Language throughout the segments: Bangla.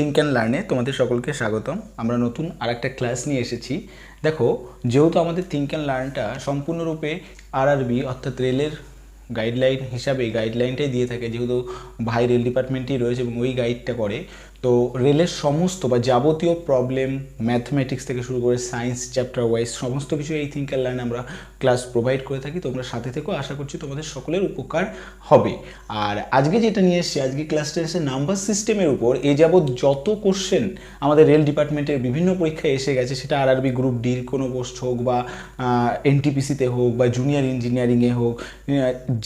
থিঙ্ক অ্যান্ড লার্নে তোমাদের সকলকে স্বাগতম। আমরা নতুন আর একটা ক্লাস নিয়ে এসেছি। দেখো, যেহেতু আমাদের থিঙ্ক অ্যান্ড লার্নটা সম্পূর্ণরূপে আরআরবি অর্থাৎ রেলের গাইডলাইন হিসাবে গাইডলাইনটাই দিয়ে থাকে, যেহেতু ভাই রেল ডিপার্টমেন্টেই রয়েছে এবং ওই গাইডটা করে তো রেলের সমস্ত বা যাবতীয় প্রবলেম ম্যাথমেটিক্স থেকে শুরু করে সায়েন্স চ্যাপ্টার ওয়াইজ সমস্ত কিছু এই থিঙ্ক অ্যান্ড লার্ন আমরা ক্লাস প্রোভাইড করে থাকি। তোমরা সাথে থেকেও আশা করছি তোমাদের সকলের উপকার হবে। আর আজকে যেটা নিয়ে এসেছি, আজকে ক্লাসটা এসে নাম্বার সিস্টেমের উপর। এ যাবৎ যত কোশ্চেন আমাদের রেল ডিপার্টমেন্টের বিভিন্ন পরীক্ষায় এসে গেছে, সেটা আর আরবি গ্রুপ ডির কোনো পোস্ট হোক বা এনটিপিসিতে হোক বা জুনিয়র ইঞ্জিনিয়ারিংয়ে হোক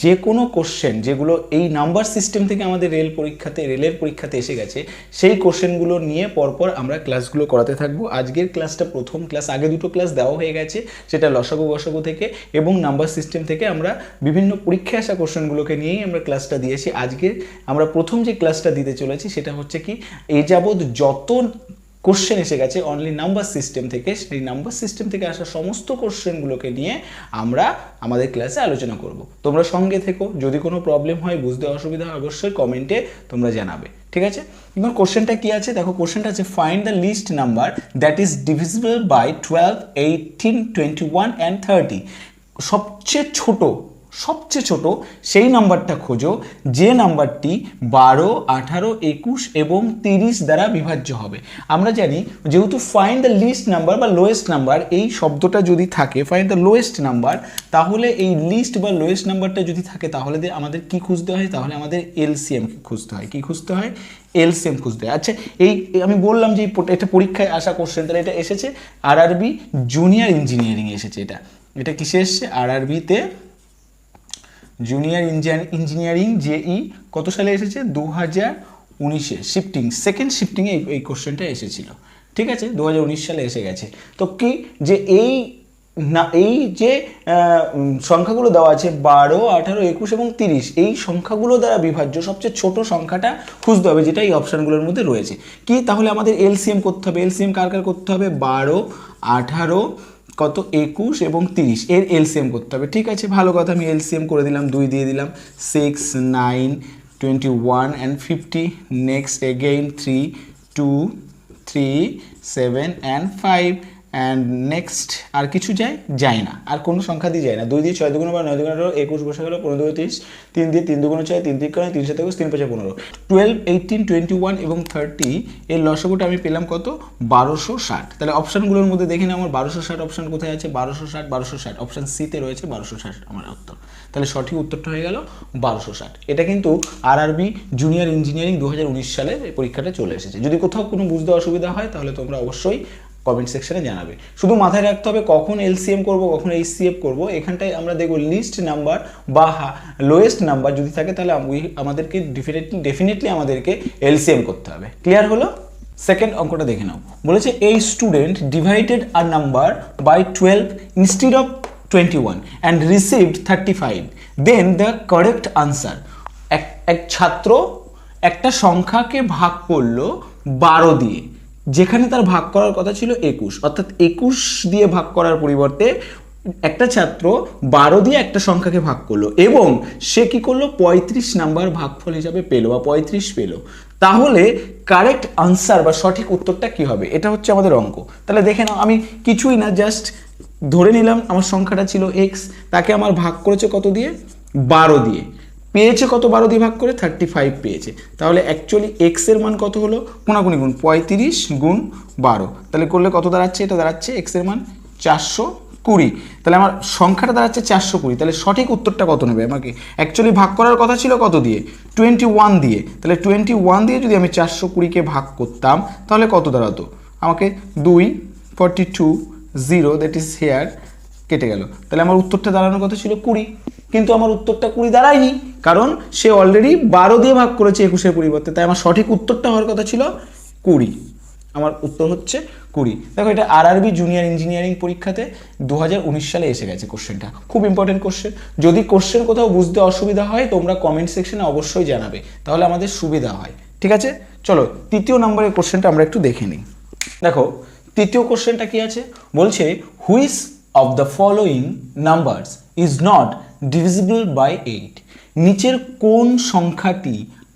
যে কোনো কোশ্চেন যেগুলো এই নাম্বার সিস্টেম থেকে আমাদের রেল পরীক্ষাতে, রেলের পরীক্ষাতে এসে গেছে সেই কোশ্চেনগুলো নিয়ে পরপর আমরা ক্লাসগুলো করাতে থাকব। আজকের ক্লাসটা প্রথম ক্লাস, আগে দুটো ক্লাস দেওয়া হয়ে গেছে, সেটা লসাগু গসাগু থেকে এবং নাম্বার সিস্টেম থেকে আমরা বিভিন্ন পরীক্ষায় আসা কোশ্চেনগুলোকে নিয়েই আমরা ক্লাসটা দিয়েছি। আজকে আমরা প্রথম যে ক্লাসটা দিতে চলেছি, সেটা হচ্ছে কি, এ যাবৎ যত কোশ্চেন এসে গেছে অনলি নাম্বার সিস্টেম থেকে, সেই নাম্বার সিস্টেম থেকে আসা সমস্ত কোশ্চেনগুলোকে নিয়ে আমরা আমাদের ক্লাসে আলোচনা করব। তোমরা সঙ্গে থেকো, যদি কোনো প্রবলেম হয়, বুঝতে অসুবিধা হয়, অবশ্যই কমেন্টে তোমরা জানাবে। ঠিক আছে? এবার কোশ্চেনটা কি আছে? দেখো কোশ্চেনটা আছে find the least number that is divisible by twelve eighteen twenty one and thirty সবচেয়ে ছোট সবচেয়ে ছোট, সেই নাম্বারটা খোঁজো, যে নাম্বারটি বারো, আঠারো, একুশ এবং তিরিশ দ্বারা বিভাজ্য হবে। আমরা জানি যেহেতু ফাইন্ড দ্য লিস্ট নাম্বার বা লোয়েস্ট নাম্বার এই শব্দটা যদি থাকে ফাইন্ড দ্য লোয়েস্ট নাম্বার তাহলে এই লিস্ট বা লোয়েস্ট নাম্বারটা যদি থাকে, তাহলে আমাদের কি খুঁজতে হয়? তাহলে আমাদের এলসিএম খুঁজতে হয়। কি খুঁজতে হয়? এলসিএম খুঁজতে হয়। আচ্ছা এই আমি বললাম যে এটা পরীক্ষায় আসা কোশ্চেন তাহলে এটা এসেছে। আরআরবি জুনিয়র ইঞ্জিনিয়ারিং এসেছে এটা। এটা কিসে এসছে? আরআরবিতে জুনিয়র ইঞ্জিনিয়ারিং জেই কত সালে এসেছে? দু হাজার উনিশে শিফটিং সেকেন্ড শিফটিংয়ে এই এই কোশ্চেনটা এসেছিল। ঠিক আছে? দু হাজার উনিশ সালে এসে গেছে। তো কি যে এই না, এই যে সংখ্যাগুলো দেওয়া আছে, বারো, আঠারো, একুশ এবং তিরিশ, এই সংখ্যাগুলো দ্বারা বিভাজ্য সবচেয়ে ছোট সংখ্যাটা খুঁজতে হবে, যেটা এই অপশানগুলোর মধ্যে রয়েছে। কি? তাহলে আমাদের এলসিএম করতে হবে। এলসিএম কার কার করতে হবে? বারো, আঠারো কত? একুশ এবং তিরিশ। এর এলসিএম করতে হবে। ঠিক আছে, ভালো কথা, আমি এলসিএম করে দিলাম, দুই দিয়ে দিলাম। Six nine twenty one and fifty next again three two three seven and five and next আর কিছু যায়? যায় না। আর কোনো সংখ্যা দিয়ে যায় না। দুই দিয়ে ছয় দুগুণ বা নয় দুগুণ একুশ বসে গেলো পনেরো দুগুণ তিরিশ, তিন দিয়ে তিন দুগুণ ছয়, তিন তিন তিন সাথে একুশ, তিন পাঁচে পনেরো। টুয়েলভ এইটিন টোয়েন্টি ওয়ান এবং থার্টি এর লসগুটা আমি পেলাম কত? বারোশো ষাট। তাহলে অপশানগুলোর মধ্যে দেখে আমার বারোশো ষাট অপশান কোথায় আছে? বারোশো ষাট বারোশো ষাট। অপশান সিতে রয়েছে বারোশো ষাট আমার উত্তর। তাহলে সঠিক উত্তরটা হয়ে গেল বারোশো ষাট। এটা কিন্তু আরআরবি জুনিয়র ইঞ্জিনিয়ারিং দু হাজার উনিশ সালে পরীক্ষাটা চলে এসেছে। যদি কোথাও কোনো বুঝতে অসুবিধা হয়, তাহলে তোমরা অবশ্যই কমেন্ট সেকশনে জানাবে। শুধু মাথায় রাখতে হবে কখন এলসিএম করব, কখন এইচসিএফ করব, এখানটায় আমরা দেখব লিস্ট নাম্বার বা লোয়েস্ট নাম্বার যদি থাকে তাহলে আমি- আমাদেরকে ডেফিনেটলি ডেফিনেটলি আমাদেরকে এলসিএম করতে হবে। ক্লিয়ার হলো? সেকেন্ড অঙ্কটা দেখে নাও। বলেছে এই student divided a number by twelve instead of twenty one and received thirty five then the correct answer এক এক ছাত্র একটা সংখ্যাকে ভাগ করল বারো দিয়ে। যেখানে তার ভাগ করার কথা ছিল একুশ। অর্থাৎ একুশ দিয়ে ভাগ করার পরিবর্তে একটা ছাত্র বারো দিয়ে একটা সংখ্যাকে ভাগ করল এবং সে কি করল? পঁয়ত্রিশ নাম্বার ভাগফল হিসাবে পেল বা পঁয়ত্রিশ পেল। তাহলে কারেক্ট আনসার বা সঠিক উত্তরটা কি হবে? এটা হচ্ছে আমাদের অঙ্ক। তাহলে দেখে নাও, আমি কিছুই না জাস্ট ধরে নিলাম আমার সংখ্যাটা ছিল এক্স তাকে আমার ভাগ করেছে কত দিয়ে? বারো দিয়ে। পেয়েছে কত? বারো দিয়ে ভাগ করে থার্টি ফাইভ পেয়েছে। তাহলে অ্যাকচুয়ালি এক্সের মান কত হলো? কোনাকুনি গুণ, পঁয়ত্রিশ গুণ বারো। তাহলে করলে কত দাঁড়াচ্ছে? এটা দাঁড়াচ্ছে এক্সের মান চারশো কুড়ি। তাহলে আমার সংখ্যাটা দাঁড়াচ্ছে চারশো কুড়ি। তাহলে সঠিক উত্তরটা কত নেবে আমাকে? অ্যাকচুয়ালি ভাগ করার কথা ছিল কত দিয়ে? টোয়েন্টি ওয়ান দিয়ে। তাহলে টোয়েন্টি ওয়ান দিয়ে যদি আমি চারশো কুড়িকে ভাগ করতাম, তাহলে কত দাঁড়াতো? আমাকে দুই forty two zero that is here কেটে গেল। তাহলে আমার উত্তরটা দাঁড়ানোর কথা ছিল কুড়ি। কিন্তু আমার উত্তরটা কুড়ি দাঁড়ায়নি, কারণ সে অলরেডি বারো দিয়ে ভাগ করেছে একুশের পরিবর্তে। তাই আমার সঠিক উত্তরটা হওয়ার কথা ছিল কুড়ি। আমার উত্তর হচ্ছে কুড়ি। দেখো, এটা আরআরবি জুনিয়র ইঞ্জিনিয়ারিং পরীক্ষাতে দু হাজার উনিশ সালে এসে গেছে কোশ্চেনটা খুব ইম্পর্টেন্ট কোশ্চেন যদি কোশ্চেন কোথাও বুঝতে অসুবিধা হয়, তোমরা কমেন্ট সেকশনে অবশ্যই জানাবে। তাহলে আমাদের সুবিধা হয়। ঠিক আছে? চলো, তৃতীয় নম্বরের কোশ্চেনটা আমরা একটু দেখে নিই। দেখো, তৃতীয় কোশ্চেনটা কি আছে? বলছে which of the following numbers is not divisible by eight নিচের কোন সংখ্যাটি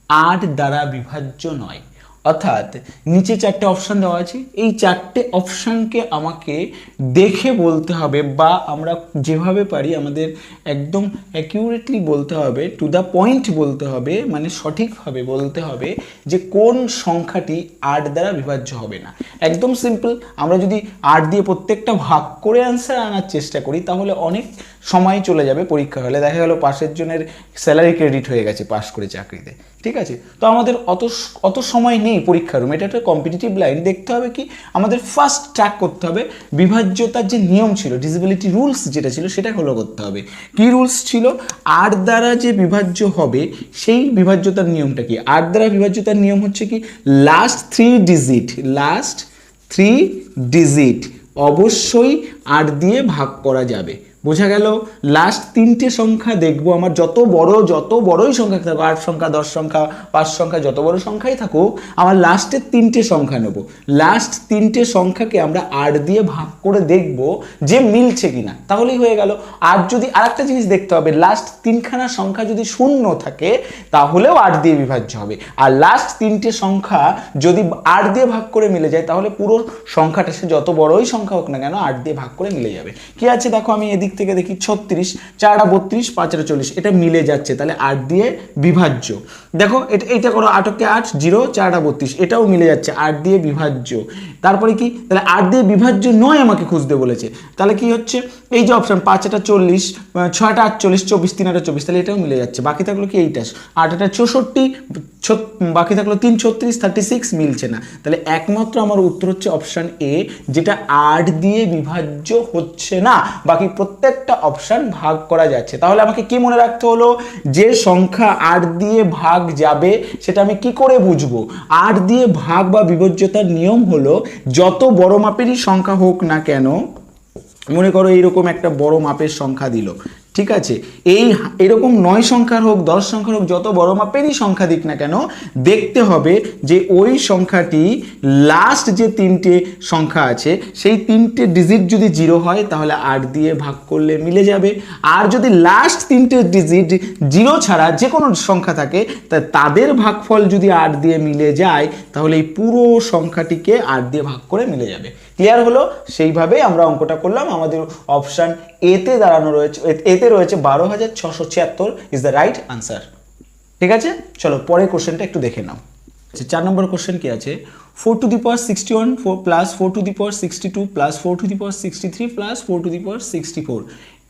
8 দ্বারা বিভাজ্য নয়? অর্থাৎ নিচে চারটে অপশান দেওয়া আছে। এই চারটে অপশানকে আমাকে দেখে বলতে হবে বা আমরা যেভাবে পারি আমাদের একদম অ্যাকিউরেটলি বলতে হবে টু দ্য পয়েন্ট বলতে হবে মানে সঠিকভাবে বলতে হবে যে কোন সংখ্যাটি আট দ্বারা বিভাজ্য হবে না। একদম সিম্পল আমরা যদি আট দিয়ে প্রত্যেকটা ভাগ করে অ্যান্সার আনার চেষ্টা করি, তাহলে অনেক সময় চলে যাবে পরীক্ষা হলে। দেখা গেল পাশের জনের স্যালারি ক্রেডিট হয়ে গেছে পাস করে চাকরিতে। ঠিক আছে? তো আমাদের অত অত সময় নেই। পরীক্ষার রুম এটা একটা কম্পিটিটিভ লাইন দেখতে হবে কি, আমাদের ফার্স্ট ট্র্যাক করতে হবে। বিভাজ্যতার যে নিয়ম ছিল ডিসেবিলিটি রুলস যেটা ছিল, সেটা ফলো করতে হবে। কি রুলস ছিল? আর দ্বারা যে বিভাজ্য হবে, সেই বিভাজ্যতার নিয়মটা কি? আর দ্বারা বিভাজ্যতার নিয়ম হচ্ছে কি last three digit last three digit অবশ্যই আট দিয়ে ভাগ করা যাবে। বোঝা গেল লাস্ট তিনটে সংখ্যা দেখব আমার, যত বড়, যত বড়ই সংখ্যা থাকুক, আট সংখ্যা, দশ সংখ্যা, পাঁচ সংখ্যা, যত বড় সংখ্যাই থাকুক, আমার লাস্টের তিনটে সংখ্যা নেব। লাস্ট তিনটে সংখ্যাকে আমরা আট দিয়ে ভাগ করে দেখব যে মিলছে কিনা। তাহলেই হয়ে গেল। আর যদি আরেকটা জিনিস দেখতে হবে লাস্ট তিনখানা সংখ্যা যদি শূন্য থাকে, তাহলেও আট দিয়ে বিভাজ্য হবে। আর লাস্ট তিনটে সংখ্যা যদি আট দিয়ে ভাগ করে মিলে যায়, তাহলে পুরো সংখ্যাটা সে যত বড়ই সংখ্যা হোক না কেন, আট দিয়ে ভাগ করে মিলে যাবে। কি আছে দেখো আমি এদিক থেকে দেখি ছত্রিশ, চারটা বত্রিশ, পাঁচটা চল্লিশ। এটা মিলে যাচ্ছে, তাহলে আট দিয়ে বিভাজ্য। দেখো, এটা এটা করো আটকে আট, জিরো, চারটা বত্রিশ। এটাও মিলে যাচ্ছে, আট দিয়ে বিভাজ্য। তারপরে কি? তাহলে আট দিয়ে বিভাজ্য নয় আমাকে খুঁজতে বলেছে। তাহলে কি হচ্ছে? এই যে অপশন পাঁচটা চল্লিশ ছয়টা আটচল্লিশ, চব্বিশ তিন আটা চব্বিশ, তাহলে এটাও মিলে যাচ্ছে। বাকি থাকল কি? এইটা। আট আটা চৌষট্টি বাকি থাকল তিন ছত্রিশ, থার্টি সিক্স, মিলছে না। তাহলে একমাত্র আমার উত্তর হচ্ছে অপশন এ যেটা আট দিয়ে বিভাজ্য হচ্ছে না। বাকি প্রত্যেকটা অপশন ভাগ করা যাচ্ছে। তাহলে আমাকে কি মনে রাখতে হলো? যে সংখ্যা আট দিয়ে ভাগ যাবে, সেটা আমি কি করে বুঝব? আট দিয়ে ভাগ বা বিভজ্যতার নিয়ম হলো, যত বড় মাপেরই সংখ্যা হোক না কেন, মনে করো এইরকম একটা বড় মাপের সংখ্যা দিল। ঠিক আছে? এই এরকম নয় সংখ্যার হোক, দশ সংখ্যার হোক, যত বড় মাপেরই সংখ্যা দিক না কেন, দেখতে হবে যে ওই সংখ্যাটি লাস্ট যে তিনটে সংখ্যা আছে, সেই তিনটে ডিজিট যদি জিরো হয়, তাহলে আট দিয়ে ভাগ করলে মিলে যাবে। আর যদি লাস্ট তিনটে ডিজিট জিরো ছাড়া যে কোনো সংখ্যা থাকে, তা তাদের ভাগফল যদি আট দিয়ে মিলে যায়, তাহলে এই পুরো সংখ্যাটিকে আট দিয়ে ভাগ করে মিলে যাবে। ক্লিয়ার হলো সেইভাবেই আমরা অঙ্কটা করলাম। আমাদের অপশান এতে দাঁড়ানো রয়েছে এতে রয়েছে বারো হাজার ছশো ছিয়াত্তর ইজ দ্য রাইট আনসার ঠিক আছে? চলো পরের কোশ্চেনটা একটু দেখে নাও। আচ্ছা, চার নম্বর কোশ্চেন কি আছে? Four to the power sixty one four plus four to the power sixty two plus four to the power sixty three plus four to the sixty four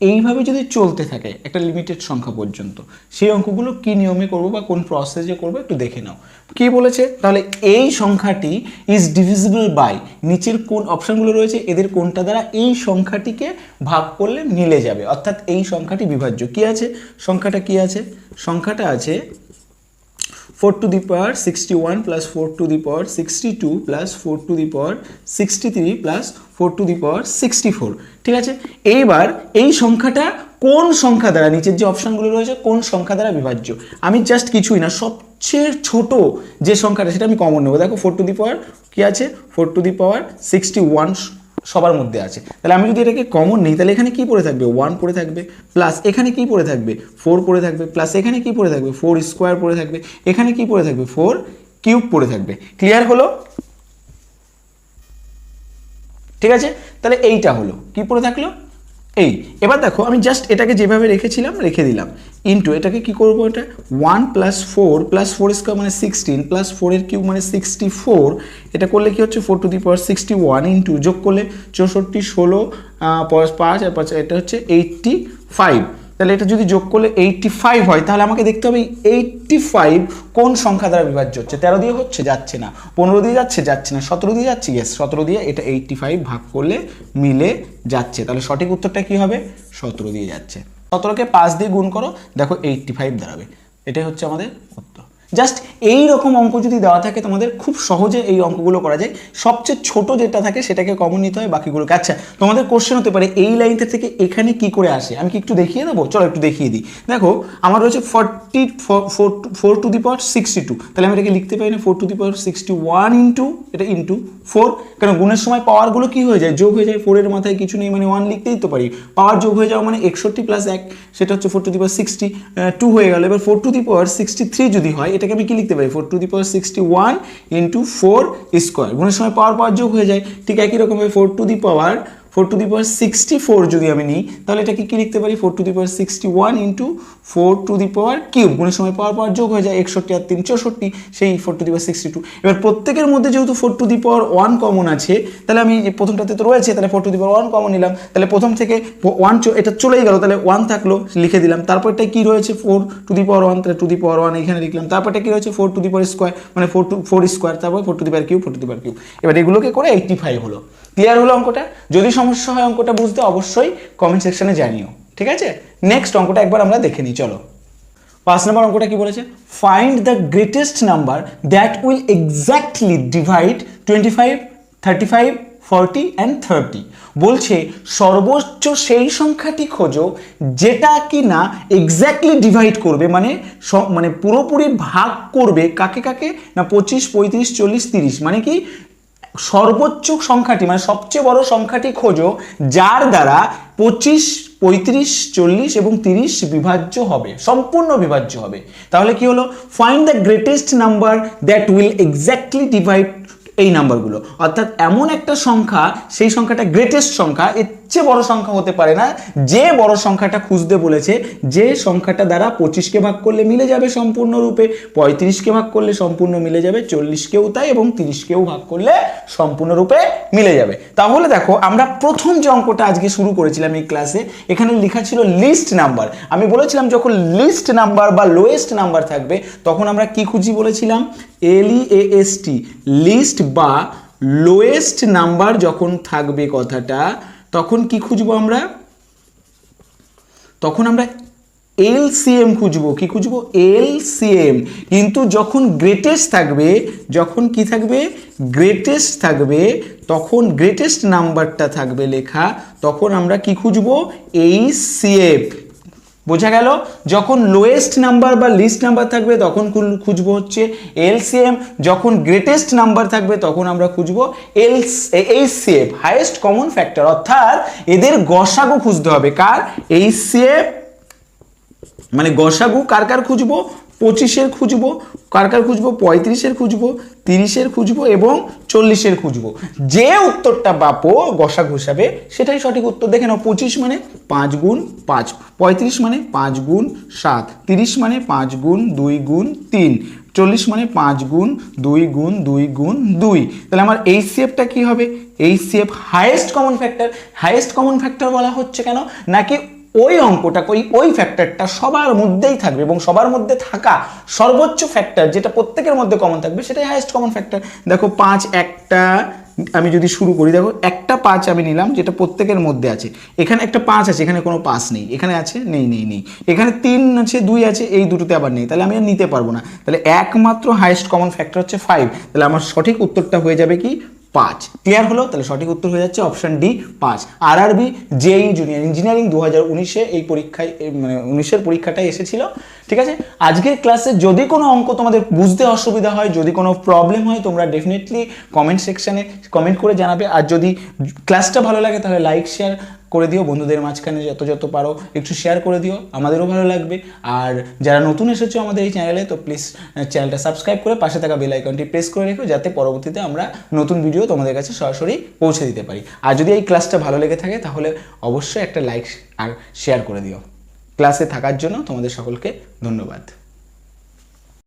এইভাবে যদি চলতে থাকে একটা লিমিটেড সংখ্যা পর্যন্ত, সেই অঙ্কগুলো কি নিয়মে করব বা কোন প্রসেসে করব একটু দেখে নাও। কি বলেছে? তাহলে এই সংখ্যাটি ইজ ডিভিজিবল বাই নিচের কোন অপশনগুলো রয়েছে, এদের কোনটা দ্বারা এই সংখ্যাটিকে ভাগ করলে মিলে যাবে। অর্থাৎ এই সংখ্যাটি বিভাজ্য। কি আছে? সংখ্যাটা কি আছে? সংখ্যাটা আছে four to the power sixty one plus four to the power sixty two plus four to the power sixty three plus four to the power sixty four. ঠিক আছে? এইবার এই সংখ্যাটা কোন সংখ্যা দ্বারা, নিচের যে অপশানগুলো রয়েছে, কোন সংখ্যা দ্বারা বিভাজ্য? আমি জাস্ট কিছুই না, সবচেয়ে ছোট যে সংখ্যাটা, সেটা আমি কমন নেব। দেখো ফোর টু দি পাওয়ার কি আছে? Four to the power sixty one সবার মধ্যে আছে। তাহলে আমি যদি এটাকে কমন নিই, তাহলে এখানে কি পড়ে থাকবে? ওয়ান পড়ে থাকবে প্লাস এখানে কি পড়ে থাকবে? ফোর পড়ে থাকবে প্লাস এখানে কি পড়ে থাকবে? ফোর স্কোয়ার পড়ে থাকবে, এখানে কি পড়ে থাকবে? ফোর কিউব পড়ে থাকবে। ক্লিয়ার হলো? ঠিক আছে? তাহলে এইটা হলো। কি পড়ে থাকল? এই, এবার দেখো, আমি জাস্ট এটাকে যেভাবে রেখেছিলাম, রেখে দিলাম। ইন্টু এটাকে কি করব এটা? One plus four plus four square মানে সিক্সটিন প্লাস ফোরের কিউব মানে সিক্সটি ফোর এটা করলে কি হচ্ছে? Four to the power sixty one into যোগ করলে চৌষট্টি, ষোলো পাঁচ, আর পাঁচ, এটা হচ্ছে এইটটি ফাইভ তাহলে এটা যদি যোগ করলে এইটটি ফাইভ হয়, তাহলে আমাকে দেখতে হবে এইটটি ফাইভ কোন সংখ্যা দ্বারা বিভাজ্য হচ্ছে? তেরো দিয়ে হচ্ছে, যাচ্ছে না। পনেরো দিয়ে যাচ্ছে যাচ্ছে না। সতেরো দিয়ে যাচ্ছে ইয়েস সতেরো দিয়ে এটা এইটটি ফাইভ ভাগ করলে মিলে যাচ্ছে। তাহলে সঠিক উত্তরটা কি হবে? সতেরো দিয়ে যাচ্ছে। সতেরোকে পাঁচ দিয়ে গুণ করো, দেখো এইটটি ফাইভ দাঁড়াবে। এটাই হচ্ছে আমাদের উত্তর। জাস্ট এই রকম অঙ্ক যদি দেওয়া থাকে, তোমাদের খুব সহজে এই অঙ্কগুলো করা যায়। সবচেয়ে ছোট যেটা থাকে, সেটাকে কমন নিতে হয়, বাকিগুলোকে। আচ্ছা তোমাদের কোশ্চেন হতে পারে, এই লাইনটা থেকে এখানে কি করে আসে? আমি কি একটু দেখিয়ে দেবো? চলো একটু দেখিয়ে দিই। দেখো, আমার রয়েছে forty four to the power sixty two তাহলে আমি এটাকে লিখতে পারি না four to the power sixty one into এটা ইন্টু ফোর কারণ গুণের সময় পাওয়ারগুলো কি হয়ে যায়? যোগ হয়ে যায় ফোরের মাথায় কিছু নেই মানে ওয়ান লিখতেই তো পারি। পাওয়ার যোগ হয়ে যাওয়া মানে একষট্টি প্লাস এক, সেটা হচ্ছে four to the power sixty two হয়ে গেল। এবার four to the power sixty three যদি হয় এটাকে আমি কি লিখতে পারি? Four to the power sixty one into four square গুণের সময় পাওয়ার পাওয়ার যোগ হয়ে যায়। ঠিক একই রকমভাবে four to the power four to the power sixty four যদি আমি নিই তাহলে এটাকে কি লিখতে পারি four to the power sixty one into four to the power cube গুণের সময় পাওয়ার পাওয়ার যোগ হয়ে যায় একষট্টি আর তিন চৌষট্টি সেই four to the power sixty two এবার প্রত্যেকের মধ্যে যেহেতু four to the power one common আছে তাহলে আমি এই প্রথমটাতে তো রয়েছে তাহলে four to the power one common নিলাম তাহলে প্রথম থেকে ওয়ান এটা চলেই গেল তাহলে ওয়ান থাকল লিখে দিলাম তারপরটা কি রয়েছে four to the power one তাহলে টু দি পাওয়ার ওয়ান এখানে লিখলাম তারপরটা কি রয়েছে four to the power square মানে ফোর টু ফোর স্কোয়ার তারপর four to the power cube four to the power cube এবার এগুলোকে করে এইটটি ফাইভ হলো ক্লিয়ার হলো অঙ্কটা? যদি সমস্যা হয় অঙ্কটা বুঝতে অবশ্যই কমেন্ট সেকশনে জানিও, ঠিক আছে? নেক্সট অঙ্কটা একবার আমরা দেখে নিই, চলো। পাঁচ নম্বর অঙ্কটা কি বলেছে? Find the greatest number that will exactly divide twenty five thirty five forty and thirty বলছে, সর্বোচ্চ সেই সংখ্যাটি খোঁজো যেটা কি না এক্স্যাক্টলি ডিভাইড করবে মানে মানে পুরোপুরি ভাগ করবে কাকে কাকে? না পঁচিশ, পঁয়ত্রিশ, চল্লিশ, তিরিশ মানে কি? সর্বোচ্চ সংখ্যাটি মানে সবচেয়ে বড় সংখ্যাটি খোঁজো, যার দ্বারা পঁচিশ, পঁয়ত্রিশ, চল্লিশ এবং তিরিশ বিভাজ্য হবে, সম্পূর্ণ বিভাজ্য হবে। তাহলে কি হলো? Find the greatest number that will exactly divide এই নাম্বারগুলো অর্থাৎ এমন একটা সংখ্যা, সেই সংখ্যাটা গ্রেটেস্ট সংখ্যা, এর চেয়ে বড় সংখ্যা হতে পারে না। যে বড় সংখ্যাটা খুঁজতে বলেছে, যে সংখ্যাটা দ্বারা পঁচিশকে ভাগ করলে মিলে যাবে সম্পূর্ণরূপে, পঁয়ত্রিশকে ভাগ করলে সম্পূর্ণ মিলে যাবে, চল্লিশকেও তাই এবং তিরিশকেও ভাগ করলে সম্পূর্ণরূপে মিলে যাবে। তাহলে দেখো, আমরা প্রথম যে অঙ্কটা আজকে শুরু করেছিলাম এই ক্লাসে, এখানে লেখা ছিল লিস্ট নাম্বার আমি বলেছিলাম যখন লিস্ট নাম্বার বা লোয়েস্ট নাম্বার থাকবে, তখন আমরা কি খুঁজি বলেছিলাম? L A S T least বা লোয়েস্ট নাম্বার যখন থাকবে কথাটা তখন কি খুঁজবো আমরা? তখন আমরা এল সিএম খুঁজবো। কি খুঁজবো? এল সিএম কিন্তু যখন গ্রেটেস্ট থাকবে, যখন কি থাকবে? গ্রেটেস্ট থাকবে, তখন গ্রেটেস্ট নাম্বারটা থাকবে লেখা। তখন আমরা কি খুঁজবো? এইচ সিএফ বোঝা গেল, যখন লোয়েস্ট নাম্বার বা লিস্ট নাম্বার থাকবে, তখন খুঁজব হচ্ছে এলসিএম যখন গ্রেটেস্ট নাম্বার থাকবে, তখন আমরা খুঁজবো L HCF highest common factor অর্থাৎ এদের গসাগু খুঁজতে হবে। কার? এইচসিএফ মানে গসাগু কার কার খুঁজবো? পঁচিশের খুঁজবো কার কার খুঁজবো? পঁয়ত্রিশের খুঁজবো, তিরিশের খুঁজবো এবং চল্লিশের খুঁজবো। যে উত্তরটা বাপো গসাগু হিসাবে সেটাই সঠিক উত্তর। দেখে নাও, পঁচিশ মানে পাঁচ গুণ পাঁচ, পঁয়ত্রিশ মানে পাঁচ গুণ সাত, তিরিশ মানে পাঁচ গুণ দুই গুণ তিন, চল্লিশ মানে পাঁচ গুণ দুই গুণ দুই গুণ দুই। তাহলে আমার এই সিএফটা কী হবে? এই CF highest common factor highest common factor বলা হচ্ছে কেন? নাকি ওই অঙ্কটা ওই ওই ফ্যাক্টরটা সবার মধ্যেই থাকবে এবং সবার মধ্যে থাকা সর্বোচ্চ ফ্যাক্টর যেটা প্রত্যেকের মধ্যে কমন থাকবে, সেটাই হায়েস্ট কমন ফ্যাক্টর দেখো পাঁচ একটা, আমি যদি শুরু করি, দেখো একটা পাঁচ আমি নিলাম যেটা প্রত্যেকের মধ্যে আছে। এখানে একটা পাঁচ আছে, এখানে কোনো পাঁচ নেই, এখানে আছে, নেই নেই নেই। এখানে তিন আছে, দুই আছে, এই দুটোতে আবার নেই, তাহলে আমি আর নিতে পারব না। তাহলে একমাত্র হাইয়েস্ট কমন ফ্যাক্টর হচ্ছে ফাইভ তাহলে আমার সঠিক উত্তরটা হয়ে যাবে কি? পাঁচ। ক্লিয়ার হলো? তাহলে সঠিক উত্তর হয়ে যাচ্ছে অপশন ডি পাঁচ। আর আর আরবি জেই জুনিয়ার ইঞ্জিনিয়ারিং দু হাজার উনিশে এই পরীক্ষায় মানে উনিশের পরীক্ষাটাই এসেছিল। ঠিক আছে? আজকের ক্লাসে যদি কোনো অঙ্ক তোমাদের বুঝতে অসুবিধা হয়, যদি কোনো প্রবলেম হয়, তোমরা ডেফিনেটলি কমেন্ট সেকশানে কমেন্ট করে জানাবে। আর যদি ক্লাসটা ভালো লাগে, তাহলে লাইক শেয়ার করে দিও। বন্ধুদের মাঝখানে যত যত পারো একটু শেয়ার করে দিও। আমাদেরও ভালো লাগবে। আর যারা নতুন এসেছ আমাদের এই চ্যানেলে তো প্লিজ চ্যানেলটা সাবস্ক্রাইব করে পাশে থাকা বেল আইকনটি প্রেস করে রেখো, যাতে পরবর্তীতে আমরা নতুন ভিডিও তোমাদের কাছে সরাসরি পৌঁছে দিতে পারি। আর যদি এই ক্লাসটা ভালো লেগে থাকে, তাহলে অবশ্যই একটা লাইক আর শেয়ার করে দিও। ক্লাসে থাকার জন্য তোমাদের সকলকে ধন্যবাদ।